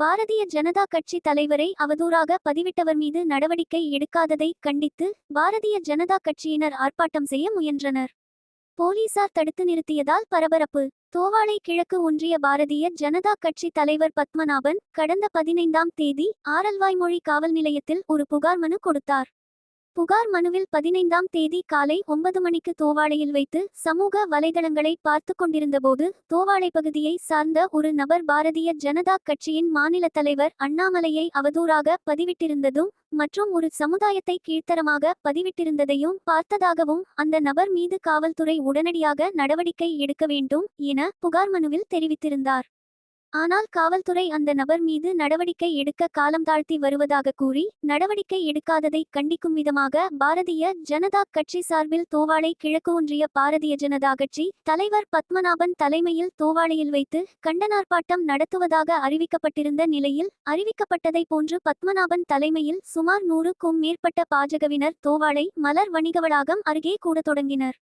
பாரதிய ஜனதா கட்சி தலைவரை அவதூறாக பதிவிட்டவர் மீது நடவடிக்கை எடுக்காததை கண்டித்து பாரதிய ஜனதா கட்சியினர் ஆர்ப்பாட்டம் செய்ய முயன்றனர். போலீசார் தடுத்து நிறுத்தியதால் பரபரப்பு. தோவாளை கிழக்கு ஒன்றிய பாரதிய ஜனதா கட்சி தலைவர் பத்மநாபன் கடந்த பதினைந்தாம் தேதி ஆரல்வாய்மொழி காவல் நிலையத்தில் ஒரு புகார் மனு கொடுத்தார். புகார் மனுவில் பதினைந்தாம் தேதி காலை ஒன்பது மணிக்கு தோவாளையில் வைத்து சமூக வலைதளங்களை பார்த்து கொண்டிருந்தபோது தோவாளை பகுதியை சார்ந்த ஒரு நபர் பாரதிய ஜனதா கட்சியின் மாநில தலைவர் அண்ணாமலையை அவதூறாக பதிவிட்டிருந்ததும் மற்றும் ஒரு சமுதாயத்தை கீழ்த்தரமாக பதிவிட்டிருந்ததையும் பார்த்ததாகவும் அந்த நபர் மீது காவல்துறை உடனடியாக நடவடிக்கை எடுக்க வேண்டும் என புகார் மனுவில் தெரிவித்திருந்தார். ஆனால் காவல்துறை அந்த நபர் மீது நடவடிக்கை எடுக்க காலம் தாழ்த்தி வருவதாக கூறி நடவடிக்கை எடுக்காததை கண்டிக்கும் விதமாக பாரதிய ஜனதா கட்சி சார்பில் தோவாளை கிழக்கு ஒன்றிய பாரதிய ஜனதா கட்சி தலைவர் பத்மநாபன் தலைமையில் தோவாளையில் வைத்து கண்டனார்ப்பாட்டம் நடத்துவதாக அறிவிக்கப்பட்டிருந்த நிலையில் அறிவிக்கப்பட்டதை போன்று பத்மநாபன் தலைமையில் சுமார் நூறுக்கும் மேற்பட்ட பாஜகவினர் தோவாளை மலர் வணிக வளாகம் அருகே கூட தொடங்கினர்.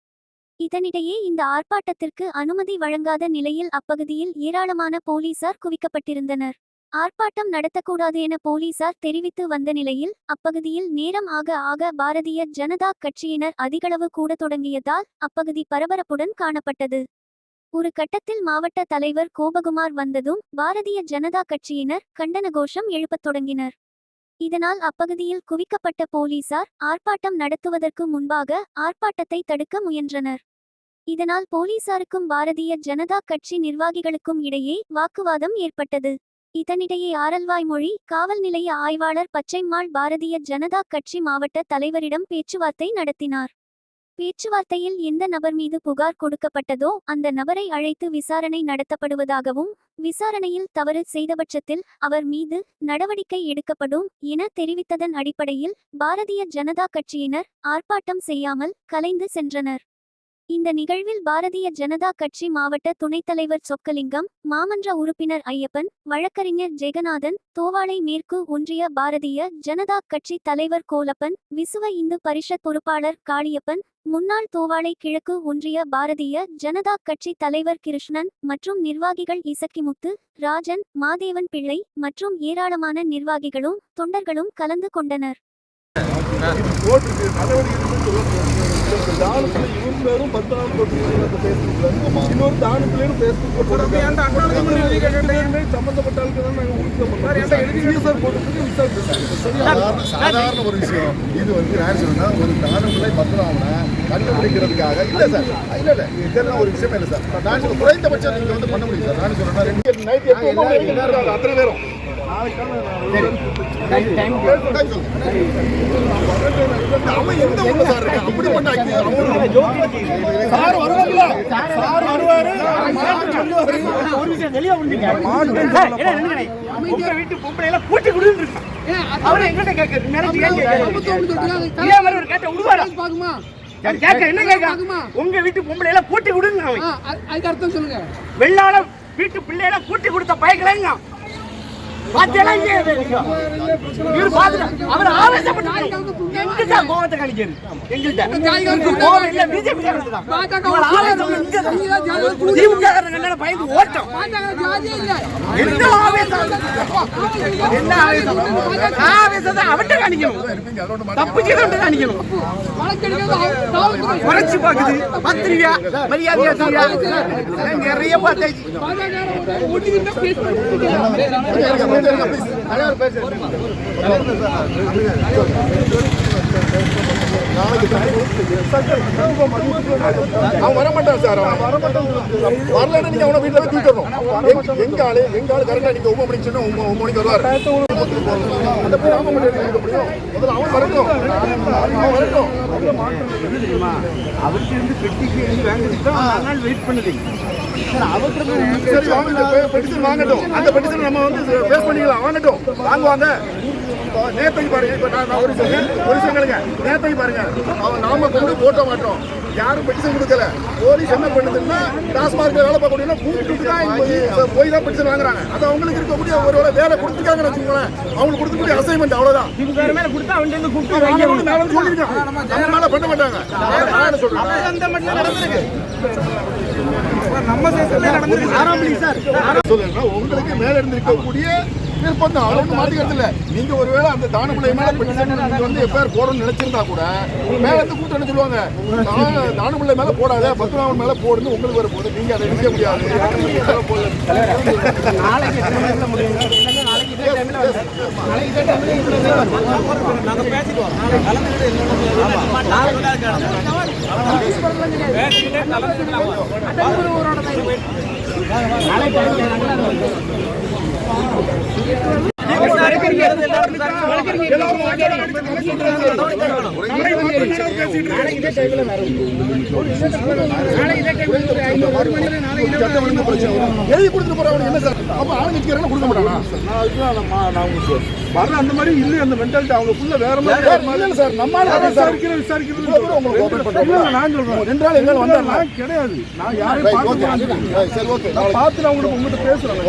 இதனிடையே இந்த ஆர்ப்பாட்டத்திற்கு அனுமதி வழங்காத நிலையில் அப்பகுதியில் ஏராளமான போலீசார் குவிக்கப்பட்டிருந்தனர். ஆர்ப்பாட்டம் நடத்தக்கூடாது என போலீசார் தெரிவித்து வந்த நிலையில் அப்பகுதியில் நேரம் ஆக ஆக பாரதிய ஜனதா கட்சியினர் அதிகளவு கூட தொடங்கியதால் அப்பகுதி பரபரப்புடன் காணப்பட்டது. ஒரு கட்டத்தில் மாவட்ட தலைவர் கோபகுமார் வந்ததும் பாரதிய ஜனதா கட்சியினர் கண்டன கோஷம் எழுப்பத் தொடங்கினர். இதனால் அப்பகுதியில் குவிக்கப்பட்ட போலீசார் ஆர்ப்பாட்டம் நடத்துவதற்கு முன்பாக ஆர்ப்பாட்டத்தை தடுக்க முயன்றனர். இதனால் போலீசாருக்கும் பாரதிய ஜனதா கட்சி நிர்வாகிகளுக்கும் இடையே வாக்குவாதம் ஏற்பட்டது. இதனிடையே ஆரல்வாய்மொழி காவல் நிலைய ஆய்வாளர் பச்சைமாள் பாரதிய ஜனதா கட்சி மாவட்ட தலைவரிடம் பேச்சுவார்த்தை நடத்தினார். பேச்சுவார்த்தையில் எந்த நபர் மீது புகார் கொடுக்கப்பட்டதோ அந்த நபரை அழைத்து விசாரணை நடத்தப்படுவதாகவும் விசாரணையில் தவறு செய்தபட்சத்தில் அவர் மீது நடவடிக்கை எடுக்கப்படும் என தெரிவித்ததன் அடிப்படையில் பாரதிய ஜனதா கட்சியினர் ஆர்ப்பாட்டம் செய்யாமல் கலைந்து சென்றனர். இந்த நிகழ்வில் பாரதிய ஜனதா கட்சி மாவட்ட துணைத் தலைவர் சொக்கலிங்கம் மாமன்ற உறுப்பினர் ஐயப்பன் வழக்கறிஞர் ஜெகநாதன் தோவாளை மேற்கு ஒன்றிய பாரதிய ஜனதா கட்சி தலைவர் கோலப்பன் விசுவ இந்து பரிஷத் பொறுப்பாளர் காளியப்பன் முன்னாள் தோவாளை கிழக்கு ஒன்றிய பாரதிய ஜனதா கட்சி தலைவர் கிருஷ்ணன் மற்றும் நிர்வாகிகள் இசக்கிமுத்து ராஜன் மாதேவன் பிள்ளை மற்றும் ஏராளமான நிர்வாகிகளும் தொண்டர்களும் கலந்து கொண்டனர். தான் நாங்கள் சாதாரண சாதாரண ஒரு விஷயம் இது வந்து நான் சொன்னா ஒரு தானங்களை கண்டுபிடிக்கிறதுக்காக இல்ல சார் இல்ல இல்ல இதெல்லாம் ஒரு விஷயம் இல்ல சார் நான் குறைந்தபட்சம் நீங்க வந்து பண்ண முடியும் சார் நான் சொல்றேன் நைட் அத்தனை பேரும் அவன் எந்த ஊர்ல சார் இருக்கான் அப்படிப்பட்ட சார் வருவாங்களா சார் வருவாரு ஒரு விஷயம் என்ன நினைக்கிறீங்க? உங்க வீட்டு பொம்பளை கூட்டி இருக்கு. அவரு எங்கிட்ட கேட்கறது? ஒரு கேட்ட விடுவாரா? உங்க வீட்டு பொம்பளை எல்லாம் கூட்டி கொடுங்க. அதுக்கு அர்த்தம் சொல்லுங்க வெள்ளாள வீட்டு பிள்ளைகளை கூட்டி கொடுத்த பயக்கலைங்க பாத்தியெல்லாம் இவரு பாத்துட்டு அவர் ஆவேசப்பட்டு எங்கிட்ட கோவத்தை காணிக்கிறது உங்களுக்கு கோவம் இல்ல பிஜேபி திமுக பயந்து ஓட்டம். என்ன ஆவேசம்? என்ன ஆவேசம்? ஆவேசத்தை அவன்கிட்ட காணிக்கணும். தப்பு செய்தவன்கிட்ட காணிக்கணும். குறைச்சு பாக்குது பத்திரியா மரியாதையா நிறைய பார்த்தாச்சு பேர் பேர் அவன் வரமாட்டான் சார் அவன். வரலன்னா நீங்க அவனை வீட்டுல போய் தூக்கிடணும். எங்க- ஆளு எங்க ஆளு கரெக்டா நீங்க ஒன்பது மணிக்கு சொன்னா ஒன்பது மணிக்கு வருவாரு. அந்த போய் ஆமா மணி எடுக்க முடியும் முதல்ல அவன் வரட்டும். அவன் வரட்டும். அவருக்கு இருந்து பெட்டிக்கு வாங்கிட்டு வெயிட் பண்ணுது பெட்டிஷன் வாங்கட்டும். அந்த பெட்டிஷன் நம்ம வந்து பேஸ் பண்ணிக்கலாம். வாங்கட்டும். வாங்குவாங்க. நேத்தைக்கு பாருங்க இப்ப நான் ஒரு விஷயம் ஒரு நேத்தைக்கு பாருங்க அவன் நாம கொண்டு போட்ட மாட்டோம் யாரும் பெட்டிஷன் கொடுக்கல போலீஸ் என்ன பண்ணுதுன்னா டாஸ்மார்க்ல வேலை பார்க்கக்கூடிய கூப்பிட்டு தான் போய் தான் பெட்டிஷன் வாங்குறாங்க அது அவங்களுக்கு இருக்கக்கூடிய ஒரு வேலை கொடுத்துருக்காங்கன்னு வச்சுக்கோங்களேன் அவங்களுக்கு கொடுக்கக்கூடிய அசைன்மெண்ட் அவ்வளவுதான் திமுக மேல நம்ம பண்ண மாட்டாங்க நான் சொல்றேன் உங்களுக்கு மேல இருந்து இருக்கக்கூடிய நிர்பந்தம் ஒன்றும் மாற்றிக்கிறது இல்லை நீங்க ஒருவேளை அந்த தானப்பிள்ளை மேல பெட்டிஷன் வந்து எஃப்ஐஆர் போடணும்னு நினைச்சிருந்தா கூட மேல இருந்து கூட்டம் என்ன சொல்லுவாங்க தான- தானப்பிள்ளை மேல போடாத பத்மநாபன் மேல போடுன்னு உங்களுக்கு வர போது நீங்க அதை நினைக்க முடியாது. நாளைக்கு எத்தனை எழுதி கொடுத்துட்டு போறவனுக்கு என்ன சார் அப்ப ஆளுங்கட்சிக்காரங்க கொடுக்க மாட்டானா நான் நான் அந்த மாதிரி இல்லை அந்த மென்டாலிட்டி அவங்க ஃபுல்லா வேற மாதிரி சார் நம்ம சார் விசாரிக்கிறது நான் சொல்றேன் ரெண்டு நாள் எங்க வந்தா நான் கிடையாது நான் யாரையும் சரி ஓகே நான் பார்த்து நான் உங்கள்கிட்ட உங்கள்கிட்ட பேசுறேன்.